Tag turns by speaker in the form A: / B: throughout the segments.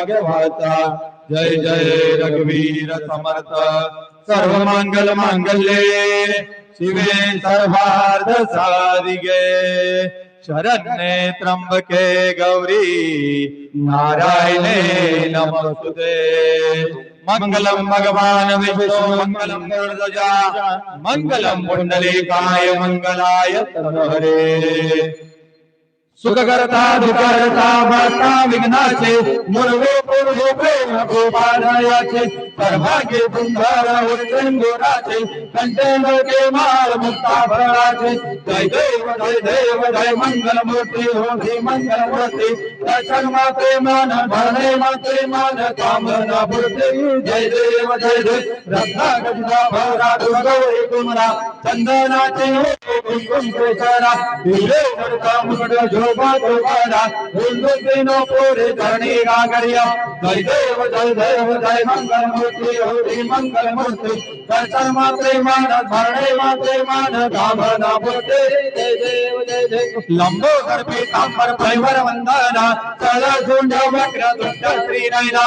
A: भाग्यवाता जय जय रघुवीर समर्थ। सर्व मंगल मांगल्ये शिवे सर्वार्थ साधिके शरण्ये त्र्यंबके गौरी। नारायणे नमस्तुते। मंगलम भगवान विष्णु मंगलम गरुड़ध्वजा मंगलम पुंडलीकाय मंगलाय तनहरे सुखकर्ता दुःखकर्ता भर्ता विघ्नाचे मुरवे पूर्वे प्रेम गोपालयाचे सर्भाग्य सुंदर उत्तंगोराचे कंटेंद्र माल मुक्ता भराचे जय देव जय देव, जय मंगल मूर्ती हो श्री मंगल मूर्ती दर्शन मात्रे मान, भरणे मात्रे मान कामना मूर्ती जय देव जय देव, रत्ना गजरा भरा दुर्गौरी कुमरा, चंदनाचे हो कुंकुम केसरा हिरे करता मुकुट शोभा नो पुरे धरणी गागरिया जय देव जय देव, जय मंगल मूर्ती मंगल मूर्ती मात्रे मान, धरणे मात्रे मान जय देव जय देव। पीतांबर पैवर वंदना, चल झुंड वक्र दुष्ट श्री नयना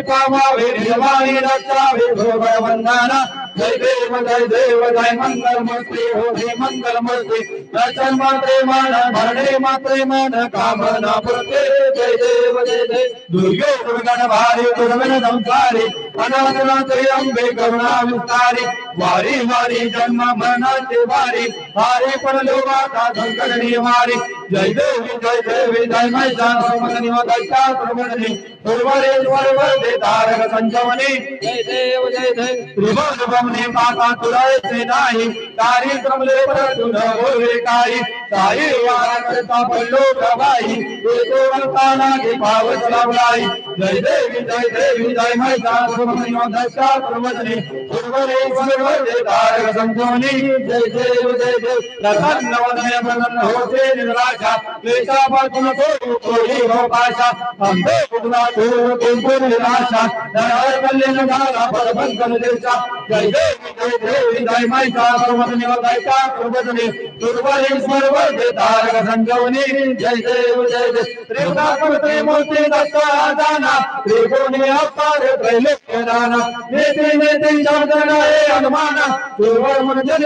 A: पावावे निर्वाणी रक्षावे भोग वंदना। जय देव जय देव जय मंगल मूर्ति हो हे मंगल मंत्री दर्शन मात्रे मन भरणे मात्रे मन कामना पूर्ते जय देव जय देव दुर्योग गण भारी दुर्विन संसारी अनाथ अंबे करुणा विस्तारी वारी वारी, जन्म मरणाची वारी। हारे पण लोकाचा संकट निवारी। जय देवी जय देवी, जय मैदान समगनी दैता प्रमणी उर्वरेश्वर वरदे तारक संजवनी जय देव जय देव। त्रिभुवन बमने, माता तुरायचे नाही तारी क्रमले परतुन बोले काही साई वारा करता पल्लो प्रभाई। येतो वंताना घे पावत लावलाई जय देवी जय देवी, जय मैदान समगनी दैता प्रमणी उर्वरेश्वर वरदे तारक संजवनी जय देव जय देव प्रसन्न वदने प्रसन्न होते निराशा क्लेशापासून तो कोणी हो पाशा अंबे पुन्हा तू कुंकुम निराशा नर कल्याण झाला परबंधन देशा जय देवी जय देवी जय मायका सर्वजनी वदायका सर्वजनी वरदे तारक संजवनी जय देव जय देव। त्रिपुरासुर त्रिमूर्ती दत्ता दाना। त्रिकोणी अवतार त्रैलोक्य दाना नेते नेते शब्द हे हनुमाना सुरवर मुंजन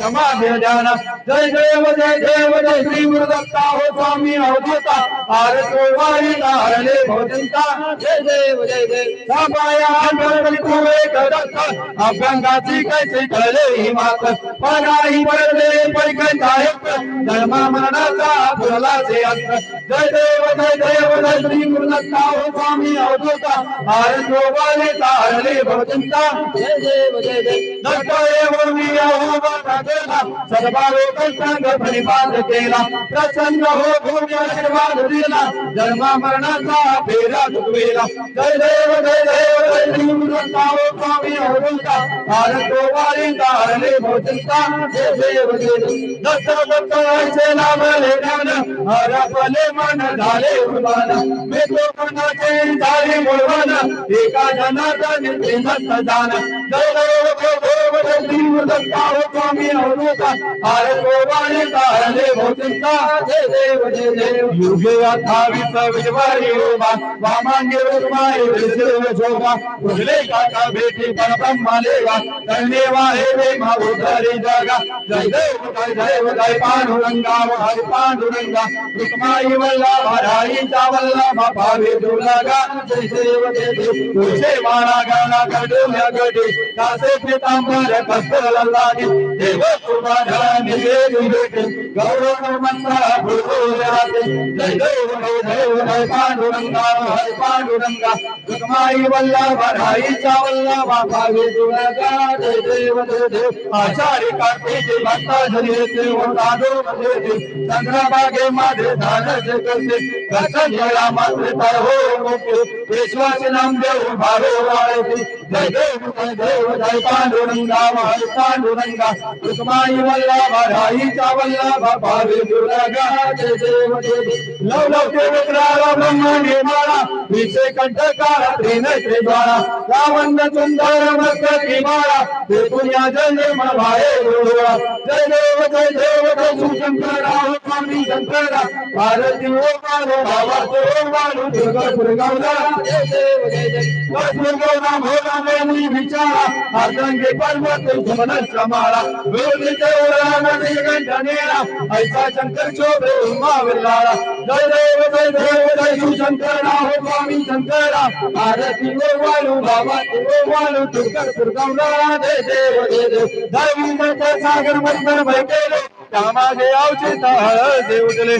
A: समाधि जाना। जय देव जय देव, जय श्री गुरुदत्ता। हो स्वामी अवधूता आरतो वारी नारले भोजंता जय देव जय देव। सापाया अंतर तुवे करता अभ्यंगाची कैसे कळले ही मात पगाही पडले धर्मा मरणाचा फुलाचे जय देव जय देव श्री गुरुदत्ता हो स्वामी अवधूता वारी नारले भोजंता जय देव जय देव प्रसन्न हो भूमी आशीर्वाद दिला जन्म मरणाचा फेरा चुकवेला जय देव जय देव जय श्री गुरुदत्ता हो स्वामी अवधूता भारत वारी तारले भोजंता जय देव जय देव दत्त दत्त ऐसे नामले ज्ञान हरपले मन झाले उर्वान मी तो मनाचे झाली मुळवण एका जनाचा नित्य दत्त जय देव देव श्री गुरुदत्ता हो स्वामी अवधूता भारत वारी तारले भोजंता जय देव जय देव युगे अथावित विजवारी उभा वामांगे रुक्माई विसर्व शोभा उजले काका बेटी पर ब्रह्मा लेगा करणे वाहे वे माधुरी जागा जय देव जय देव जय पांडुरंगा हरि पांडुरंगा रुक्माई वल्ला भराई चावल्ला भावे दुर्गा जय देव जय देव तुझे वारा गाना गडी कासे पितांबर कस्तर लागे देव सुभाधा निजे निजे गौरव मंत्रा भूल राते जय देव जय देव जय पांडुरंगा, हरि पांडुरंगा। रुक्माई वल्ला भराई चावल्ला भावे दुर्गा, जय देव जय देव। आचार्य कार्तिक भक्ता झरी येते ओ दादो मध्ये चंद्रभागे माझे धान जे करते दर्शन घ्यायला मात्र तर हो मोठे विश्वास नाम जय पांडुरंगा रुक्माई वल्लभ राईचा वल्लभ पावी दुर्गा जय देव देव लव लव के विक्राल ब्रह्मणे माळा विषय कंठकाळ त्रिनेत्रे द्वारा रावण सुंदर मस्तकी माळा ते पुण्या जय निर्मळ भाये गुरुवा जय देव जय देव जय शिवशंकरा हो स्वामी शंकरा भारती ओ बालो बाबा ओ बालो दुर्गा दुर्गा जय देव जय जय दुर्गा भोला मेनी विचारा आतंके पर्वत सुमन समारा वेदी देवरा नदी कंठनेरा ऐसा शंकर शोभे, उमा विलारा जय देव जय देव जय शिवशंकरा हो स्वामी शंकरा भारती ओ बालो बाबा ओ बालो दुर्गा दुर्गा जय देव जय देव. धर्म सागर मंदर बैठेले त्यामागे अवचित हळदे उठले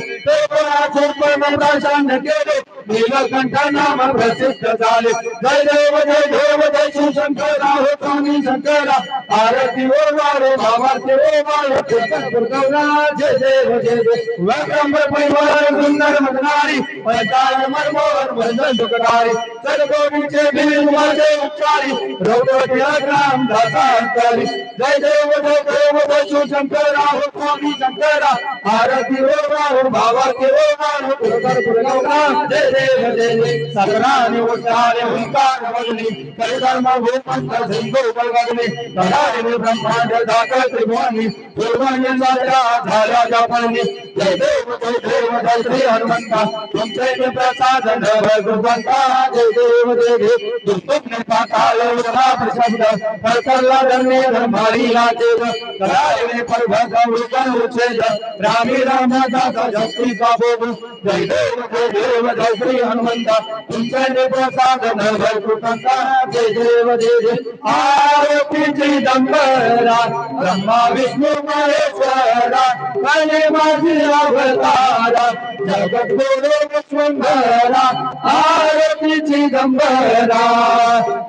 A: पण प्रशांत केले नीलकंठ नाम प्रसिद्ध झाले जय देव जय देव, जय शिवशंकरा हो स्वामी शंकरा आरती ओ वारे भावार्थे ओ वारे जय देव जय देव। वक्रंबर परिवार, सुंदर मदनारी पंचाल मनमोहन वंदन दुखदारी। सदगोरीचे बिल माझे उच्चारी रौद्र ग्राम दासांतरी जय देव जय देव, जय शिवशंकरा हो स्वामी शंकरा आरती ओ वारे भावार्थे ओ वारे दुर्गौरा जय देव जय देव सकराने उच्चारे हुंकार वगणे कलिधर्म भूमंत सिंधू बळगणे कलाने ब्रह्मांड दाखल त्रिभुवनी दुर्वाण्य झाल्या झाल्या जापणी जय देव जय देव जय श्री हनुमंता तुमचे प्रसाद नव गुरुवंता जय देव जय देव दुर्दुग्न पाताळ उडला प्रशब्द फळकरला धन्य धर्मारी लादेव कलाने पर्वत उडकन उच्छेद रामी राम दासा जस्ती का बोध जय देव जय देव, जय श्री हनुमंता। तुमचे प्रसाद नव कृतंता जय देव जय देव। आरती चिदंबरा ब्रह्मा विष्णू महेश्वरा। कले माझी अवतारा। जगत गुरु विश्वंभरा आरती चिदंबरा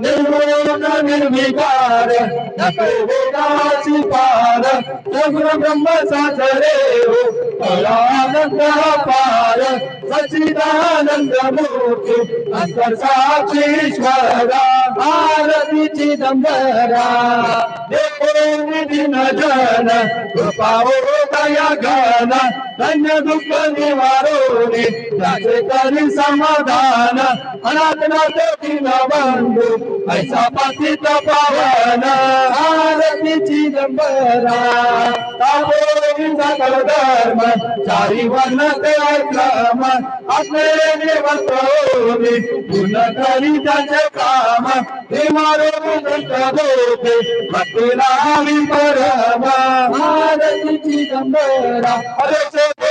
A: निर्गुण निर्विकार। वेदाची पार। सगुण ब्रह्म साचरे हो कलानंद पार सचिदानंद मूर्ती अंतर साक्षीश्वरा चिदंबरा। देखो दिन जन कृपाओ हो दया गण धन्य दुःख निवारोने त्याचे करी समाधान अनाथनाथ दिन बंधू ऐसा पतित पावन आरती चिदंबरा। सकल धर्म चारी वर्ण काम अपने निवंतोने करी काम हे मारो होते भक्तीला हवी परम आरती चिदंबरा अरे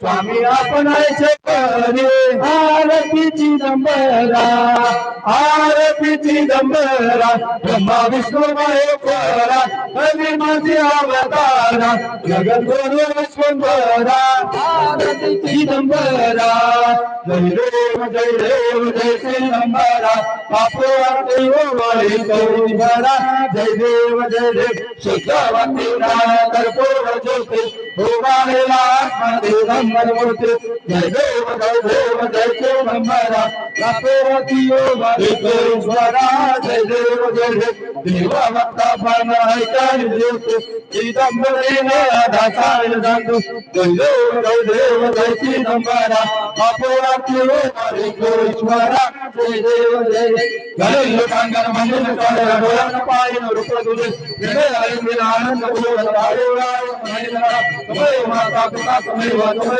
A: स्वामी करी आरती चिदंबरा आरती चिदंबरा, ब्रह्मा विष्णू महेश्वरा कवी माझे अवतारा जगत गुरु विश्वंभरा। आरती चिदंबरा, जय देव जय देव, जय श्रींबरा बापू आरती ओवाळी गौरी भरा जय देव जय देव, शुद्धवती कर्पूर ज्योती। भोगालेला आत्मदेवंबर मनमूत्र जय देव देव जय देव हमारा स्वरा जय देव जय देवा भक्ता पाना है कार्य देव चिदम्बरेन दासायन दंडु दैलो दैदेव जय चिदम्बरा पापोरात्यो हरिगोश्वरा जय देव जय गरुड़ कांगन मंगल कर गोरन पायन रूपदुल निर्मल आनंद गोरन आयोरा महिला तमय माता पिता तमय वतमय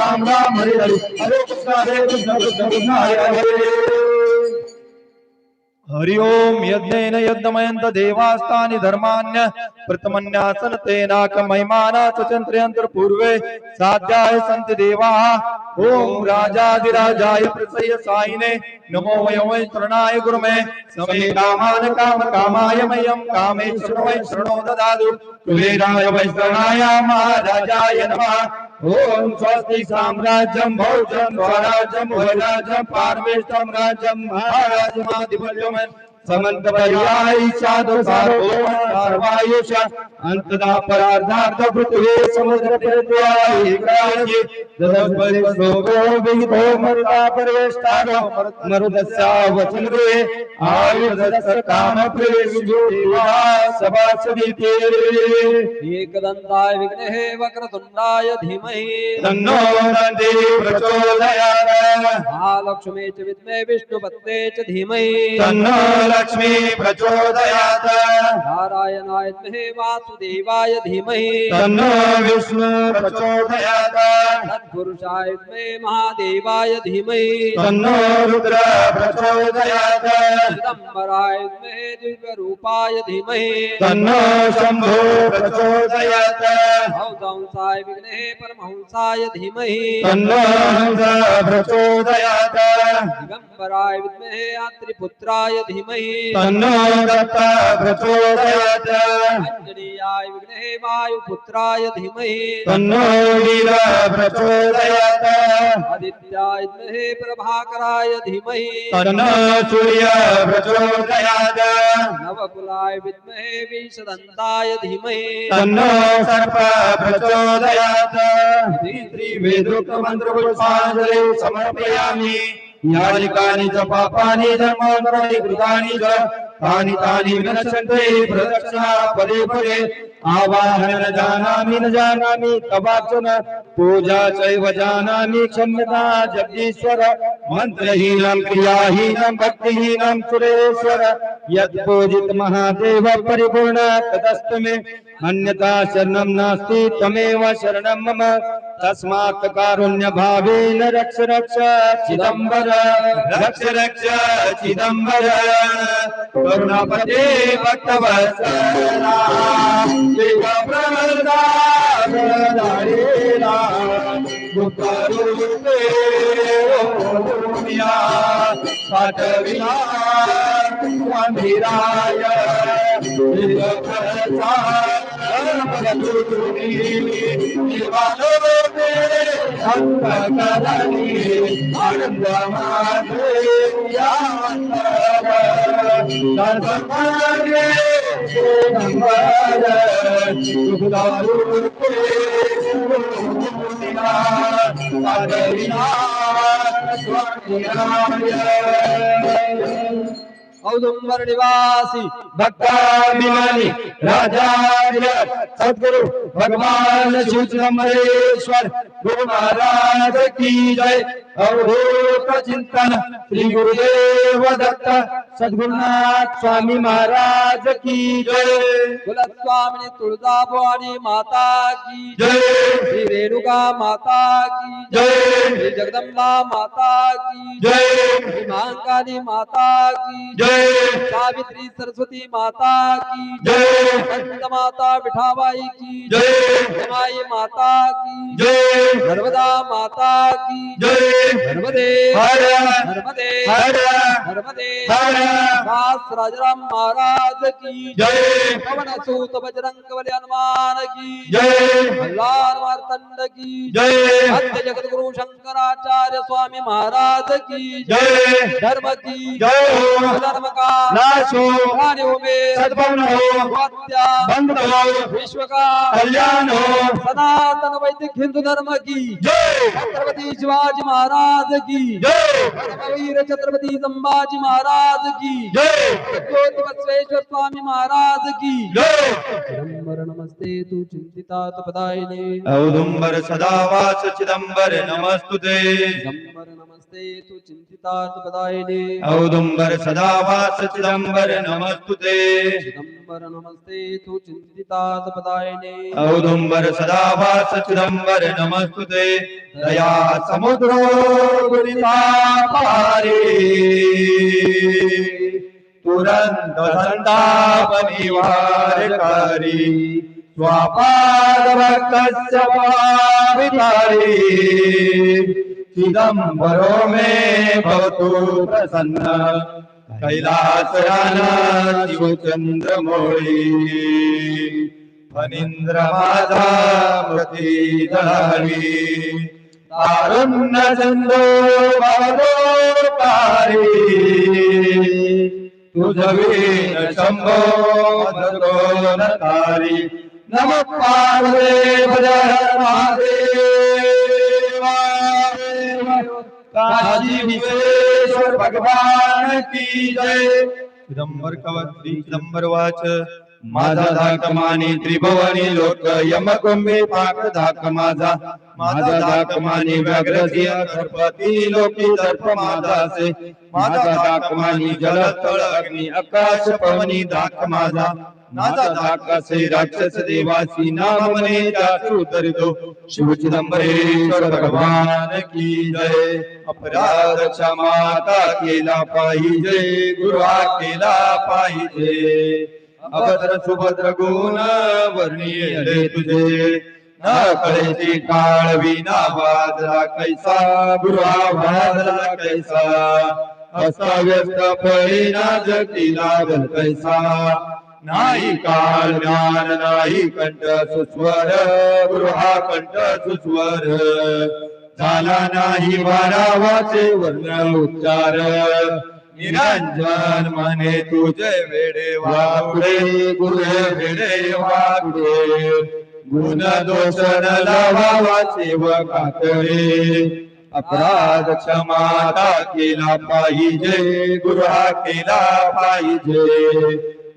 A: राम राम, हरे हरे। हरे कृष्ण हरे कृष्ण कृष्ण, कृष्णा, हरे हरे। हरि ओम यज्ञेन यज्ञमयंत देवास्तानि धर्मान्य प्रतमन्यासन तेनाक महिमाना स्वचन्त्रयन्त्र पूर्वे साध्याय संत देवा। ओम राजाधिराजाय प्रसय सायिने। नमो वयमय शरणाय गुरुमे। समय कामान काम कामाय मयम कामेश्वर वै शरणो ददादु कुबेराय वै शरणाय महाराजाय नमः। ओम स्वस्ति साम्राज्यं भौजं स्वराज्यं भोजराज्यं पारमेष्टं राज्यं महाराजमाधिपत्यं। समन्त पर्याय साधु सर्वायुष अंतदा परार्धार्थ पृथ्वी समुद्र प्रत्याय ग्राह्य ददस्परि सोगो विहितो मरुदा परवेष्टानो मरुदस्या वचन रे आयुधस्य काम प्रवेशुवा सभासदिते।
B: एकदन्ताय विघ्नेः वक्रतुण्डाय धीमहि।
A: तन्नो प्रचोदयात्।
B: महालक्ष्मी च विद्मे विष्णुपत्ने च धीमहि।
A: तन्नो लक्ष्मी प्रचोदयात्।
B: नारायणाय विद्महे वासुदेवाय धीमहि।
A: तन्नो विष्णु प्रचोदयात्।
B: तत्पुरुषाय विद्महे महादेवाय धीमहि।
A: तन्नो रुद्र प्रचोदयात्।
B: चिदम्बराय विद्महे दिव्यरूपाय धीमहि।
A: तन्नो शम्भो प्रचोदयात्।
B: हंसाय विघ्नेः परमहंसाय धीमहि।
A: तन्नो हंस प्रचोदयात्।
B: दिगम्बराय विद्महे आत्रिपुत्राय धीमहि।
A: तन्नो दत्त प्रचोदयात्
B: अञ्जनीयाय वायुपुत्राय धीमहि।
A: तन्नो प्रचोदयात्
B: आदित्याय प्रभाकराय धीमहि।
A: तन्नो सूर्य प्रचोदयात्
B: नवकुलाय विद्महे विषदन्ताय धीमहि।
A: तन्नो सर्प प्रचोदयात् वेदोक्त मंत्र पुष्पाञ्जलि समर्पयामि। याजिकानि च पापानि कृतानि च तानि तानि विनश्यन्ते, प्रदक्षिणा पदे पदे। आवाहन न जानामि न जानामि तवार्चन पूजा चैव जानामि, क्षम्यता, जगदीश्वर। मन्त्रहीनं, क्रियाहीनं, भक्तिहीनं सुरेश्वर। यत् पूजित महादेव परिपूर्ण, तदस्तु मे। अन्यथा शरणं नास्ति त्वमेव शरणं मम। तस्मात् कारुण्य भावेन रक्ष रक्ष, चिदम्बर। रक्ष रक्ष, चिदम्बर। करुणापते भक्तवत्सला। शिवप्रदा प्रदारेला दुःखरूपे मची अंधेराय अर्द मदे
B: औदुम्बर निवासी
A: भक्ताभिमानी राजा सदगुरु भगवान शिव चिदम्बरेश्वर गुरु महाराज की जय। अवधूत चिंतन श्री गुरुदेव दत्त सदगुरुनाथ स्वामी महाराज की जय।
B: कुलस्वामिनी तुलजा भवानी माता की
A: जय।
B: श्री रेणुका माता की
A: जय।
B: श्री जगदम्बा माता की
A: जय।
B: श्री महाकाली माता की
A: जय। जय
B: सावित्री सरस्वती माता की
A: जय।
B: संत माता विठाबाई की
A: जय।
B: माई माता की
A: जय।
B: नर्मदा माता की
A: जय।
B: नर्मदे
A: हर
B: नर्मदे
A: हर
B: नर्मदे।
A: हर
B: दास राजाराम महाराज की
A: जय।
B: पवन सूत बजरंग बली हनुमान की
A: जय।
B: भगवान मार्तंड की
A: जय।
B: सत्य जगत गुरु शंकराचार्य स्वामी महाराज की
A: जय।
B: धर्म की
A: जय। हो
B: धर्म का
A: नाश हो
B: में
A: सद्भवन हो बंद हो
B: विश्व का
A: कल्याण। हो
B: सनातन वैदिक हिंदू धर्म की।
A: जय।
B: छत्रपति शिवाजी महाराज की।
A: जय।
B: धर्मवीर छत्रपति संभाजी महाराज की।
A: जय।
B: स्वामी महाराज की।
A: जय।
B: नमस्ते तू चिंतिता तपदायिने
A: औदुंबर सदा वास चिदंबर नमस्तुते
B: नमस्ते तू चिंतिता तपदायिने
A: औदुंबर सदा चिदंबर नमस्तुते
B: चिदंबर नमस्ते तू चिंतिता तपदायिने
A: औदुंबर सदा चिदंबर नमस्तुते दया समुद्रो गुरिता तुरंत संताप निवारकारी स्वापाद भक्तस्य पावितारी। चिदंबरो में भवतु प्रसन्न। कैलासयान शिवचंद्रमौळी फणींद्र माझा मृती दळावी तारुण्य चंदो पारी तुझवीन शंभो मधुरो नतारी नम भजर महादेवा। काशी विश्वेश्वर भगवान की जय। चिदंबर कवत्री चिदंबर वाच। माझा धाक मानी त्रिभुवनी लोक यमकुंभे पाक धाक माझा। माझा धाक मानी व्याघ्रसिंह सर्पती लोकी दर्प माझा से। माझा धाक मानी जलतळ अग्नी आकाश पवनी धाक माझा। माझा धाक असे राक्षस देवासी नाम मने जातु उतरितो शिव चिदंबरेश्वर भगवान की जय. अपराध क्षमाता केला पाहिजे गुरुआ केला पाहिजे. अभद्र सुभद्र गुण वर्णीय तुझे. न कळेची काळ विना बाजला कैसा गुरुआ बाजला कैसा. अस्ताव्यस्त फळीना जगतीला बल कैसा. नाही काल ज्ञान नाही कंठ सुस्वर गृहा कंठ सुस्वर. झाला नाही वारावाचे वर्ण उच्चार. निरंजन मने तुझे वेडे वाकुडे गुरे वेडे वाकुडे गुण दोष न लावाचे व कातळे अपराध क्षमाता केला पाहिजे गुरुहा केला पाहिजे.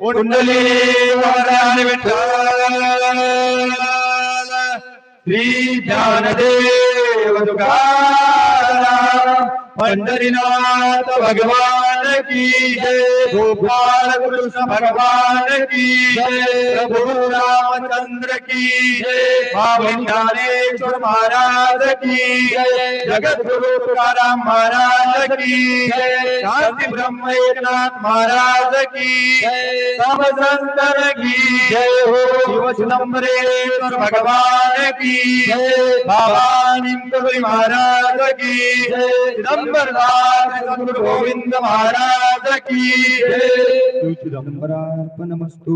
A: कुंडली वरदान श्री पंडरीनाथ भगवान की जय। गोपाल कृष्ण भगवान की जय। प्रभु रामचंद्र की ज्ञानेश्वर महाराज की जगत गुरु तुकाराम महाराज की जय। शांति ब्रह्म एकनाथ महाराज की सब संतन की जय। हो शिव भगवान की जय। बाबा महाराज की जय। चिदंबरदास गोविंद महाराज की जय चिदंबरार्पणमस्तु